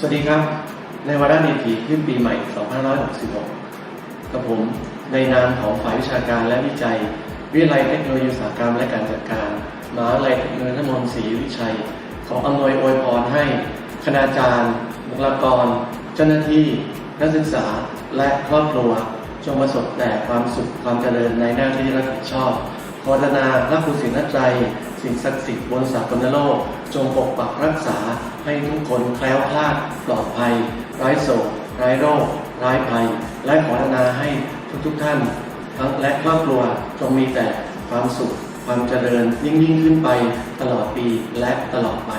สวัสดีครับ ในวาระดีถีขึ้นปีใหม่ 2566 กับผมในนามของฝ่ายวิชาการและวิจัย วิทยาลัยเทคโนโลยีอุตสาหกรรมและการจัดการมหาวิทยาลัยเทคโนโลยีนนทศรีวิชัย ขออำนวยอวยพรให้คณาจารย์บุคลากร เจ้าหน้าที่ นักศึกษาและครอบครัว จงประสบแต่ความสุขความเจริญในหน้าที่รับผิดชอบ ขอรนาพระคุณสินาจัยสิ่งศักดิ์สิทธิ์บนสากลโลก จงปกปักรักษาให้ทุกคนแคล้วคลาดปลอดภัย ไร้โศกไร้โรคไร้ภัย และขอรนาให้ทุกทุกท่าน ทั้งและครอบครัวจงมีแต่ความสุข ความเจริญยิ่งยิ่งขึ้นไปตลอดปีและตลอดไป